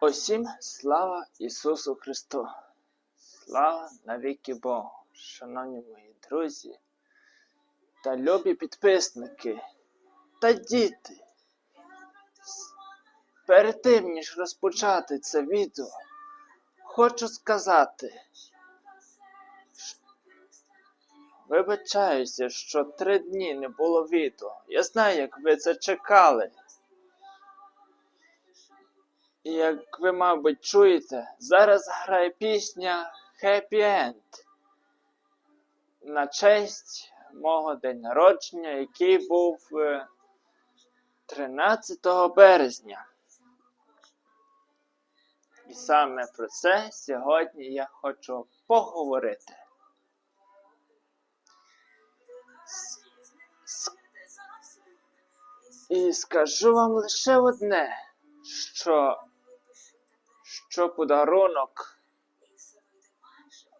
Усім слава Ісусу Христу! Слава навіки Богу! Шановні мої друзі та любі підписники та діти. Перед тим, ніж розпочати це відео, хочу сказати, вибачаюся, що три дні не було відео. Я знаю, як ви це чекали. І як ви, мабуть, чуєте, зараз грає пісня Happy End на честь мого день народження, який був е, 13 березня. І саме про це сьогодні я хочу поговорити. І скажу вам лише одне, що, що подарунок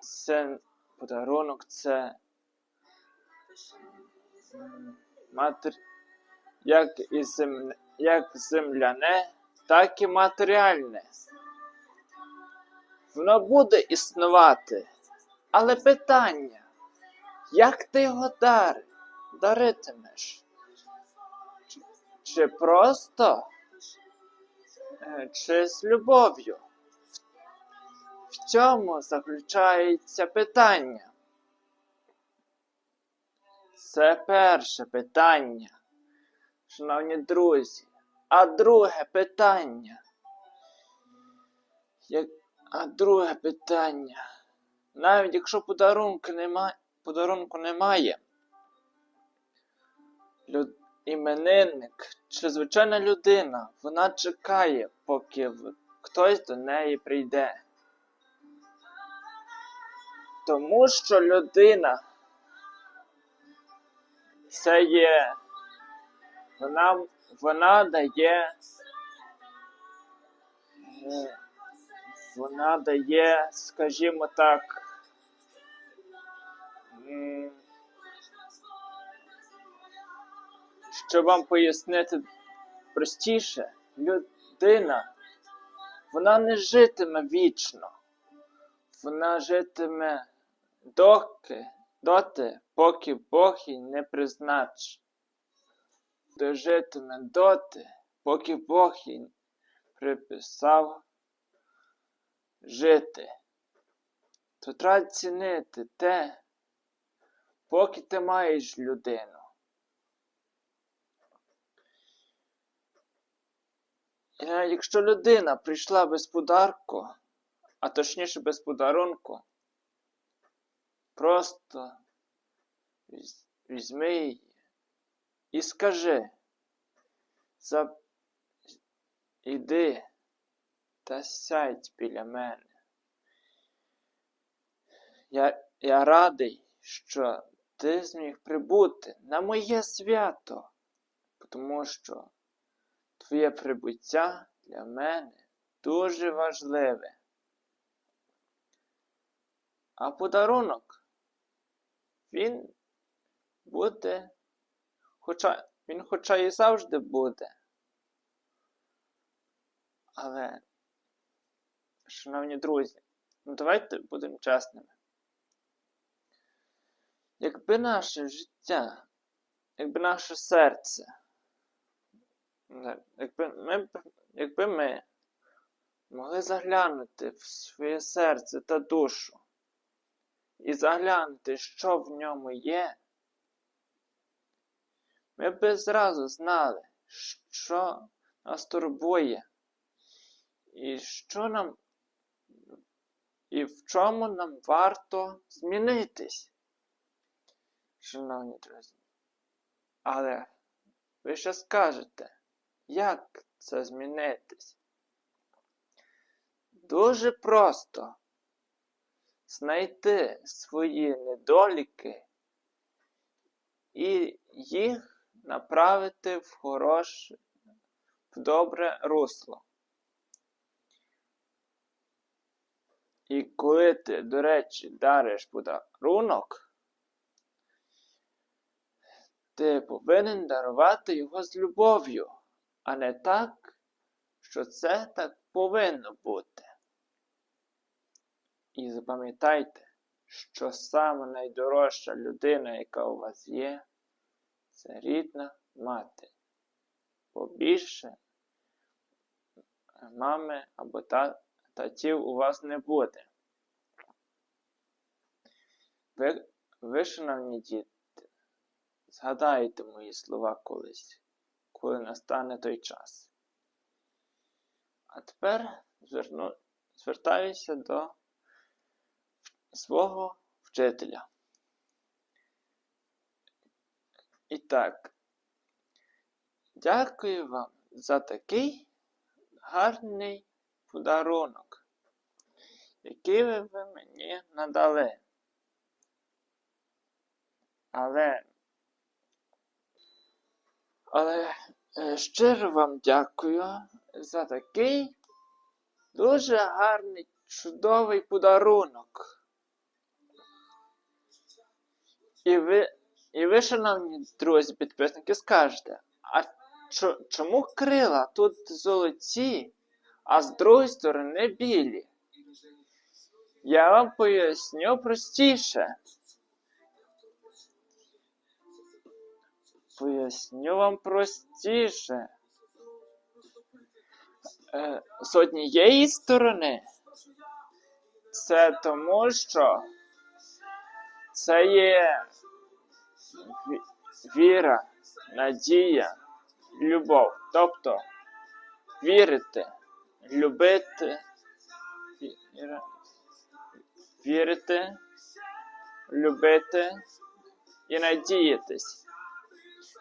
це подарунок це матер... як, і зем... як земляне, так і матеріальне. Воно буде існувати. Але питання, як ти його дар... даритимеш? Чи, чи просто, е, чи з любов'ю? В цьому заключається питання. Це перше питання, шановні друзі. А друге питання. Як... А друге питання. Навіть якщо подарунку немає, подарунку немає, люд... іменинник чи звичайна людина, вона чекає, поки хтось до неї прийде. Тому що людина це є, вона, вона дає, е, вона дає, скажімо так, м, щоб вам пояснити простіше, людина, вона не житиме вічно, вона житиме доки, доти, поки Бог їй не призначить. Дожитиме доти, поки Бог їй приписав жити. То треба цінити те, поки ти маєш людину. І якщо людина прийшла без подарку, а точніше без подарунку, просто візьми її і скажи, іди та сядь біля мене. Я, я радий, що ти зміг прибути на моє свято, тому що твоє прибуття для мене дуже важливе. А подарунок він буде, хоча він хоча і завжди буде. Але, шановні друзі, ну давайте будемо чесними. Якби наше життя, якби наше серце, якби ми, якби ми могли заглянути в своє серце та душу і заглянути, що в ньому є, ми б зразу знали, що нас турбує, і що нам, і в чому нам варто змінитись, шановні друзі. Але ви ще скажете, як це змінитись? Дуже просто знайти свої недоліки і їх направити в хороше, в добре русло. І коли ти, до речі, дариш подарунок, ти повинен дарувати його з любов'ю, а не так, що це так повинно бути. І запам'ятайте, що саме найдорожча людина, яка у вас є, це рідна мати. Побільше мами або та, татів у вас не буде. Ви, ви, шановні діти, згадайте мої слова колись, коли настане той час. А тепер зверну, звертаюся до свого вчителя. І так, дякую вам за такий гарний подарунок, який ви, ви мені надали. Але, але е, щиро вам дякую за такий дуже гарний, чудовий подарунок. І ви, і ви, шановні друзі, підписники, скажете, а чо- чому крила тут золоті, а з другої сторони білі? Я вам поясню простіше. Поясню вам простіше. Е, з однієї сторони, це тому, що це є віра, надія, любов. Тобто вірити, любити, вірити, любити і надіятись,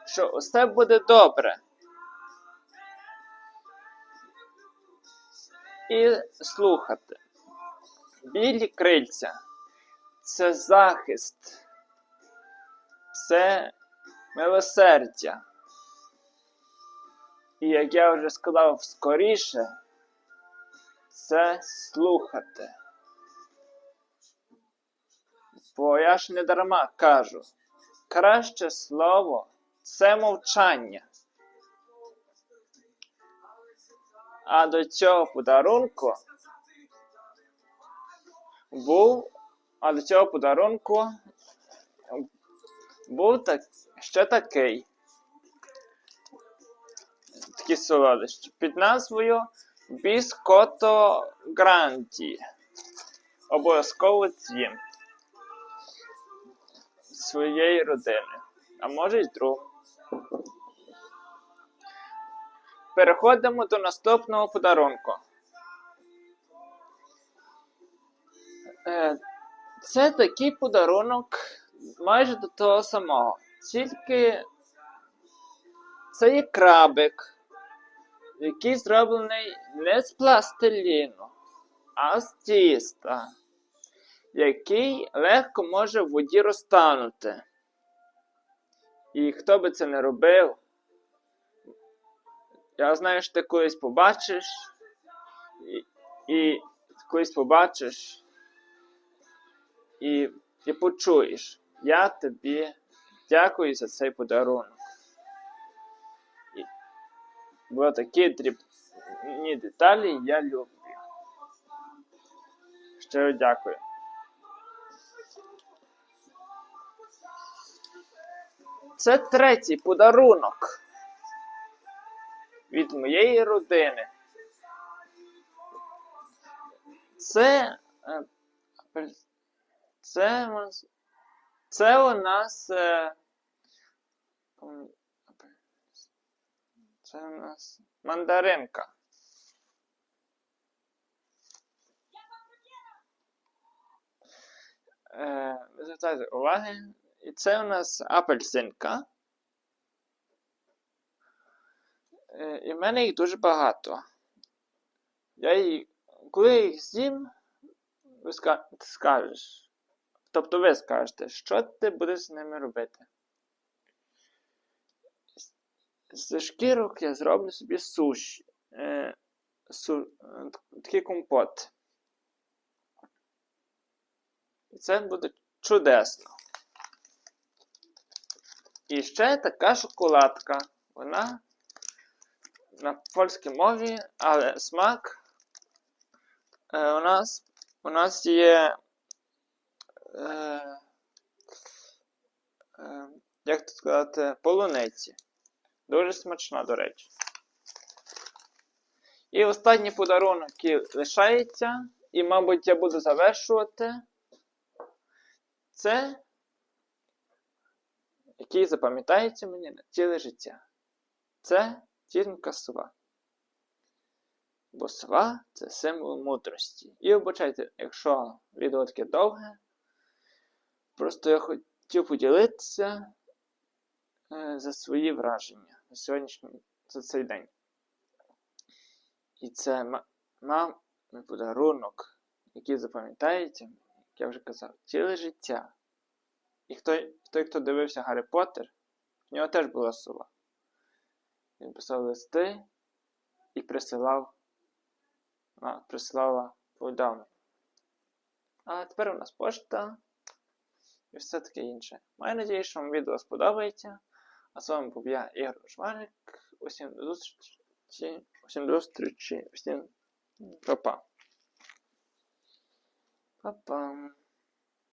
що усе буде добре. І слухати. Білі крильця це захист, це милосердя. І як я вже сказав скоріше, це слухати. Бо я ж не дарма кажу, краще слово це мовчання. А до цього подарунку був, а до цього подарунку був так, ще такий. Такі солодощі під назвою Біското Гранті. Обов'язково з'їм своєї родини, а може й друг. Переходимо до наступного подарунку. Е, Це такий подарунок майже до того самого. Тільки це є крабик, який зроблений не з пластиліну, а з тіста, який легко може в воді розтанути. І хто би це не робив, я знаю, що ти колись побачиш, і, і колись побачиш, і, і почуєш. Я тобі дякую за цей подарунок. Бо такі дрібні деталі я люблю. Щиро дякую. Це третій подарунок від моєї родини. Це. е, апель- Це у нас. Це у нас. Це у нас мандаринка. Е, Ви звертайте уваги. І це у нас апельсинка. Е, І в мене їх дуже багато. Я їх, коли їх з'їм, ска- скажеш. Тобто ви скажете, що ти будеш з ними робити. З- З шкірок я зроблю собі суші. Е, су, е, такий компот. це буде чудесно. І ще така шоколадка. Вона на польській мові, але смак е, у нас у нас є. Е, е, як тут сказати, полуниці. Дуже смачна, до речі. І останній подарунок, лишається, і, мабуть, я буду завершувати. Це, який запам'ятається мені на ціле життя. Це тінка сова. Бо сова це символ мудрості. І обачайте, якщо відео довге, просто я хотів поділитися е, за свої враження сьогоднішній за цей день. І це ма- мамин подарунок, який запам'ятається, як я вже казав, ціле життя. І хто, той, хто дивився Гаррі Поттер, в нього теж була сова. Він писав листи і присилав, а, присилала повідомлення. А тепер у нас пошта і все таке інше. Маю надію, що вам відео сподобається. А з вами був я, Ігор Жмарик. Усім до зустрічі. Усім до зустрічі. Усім па-па. Па-пам.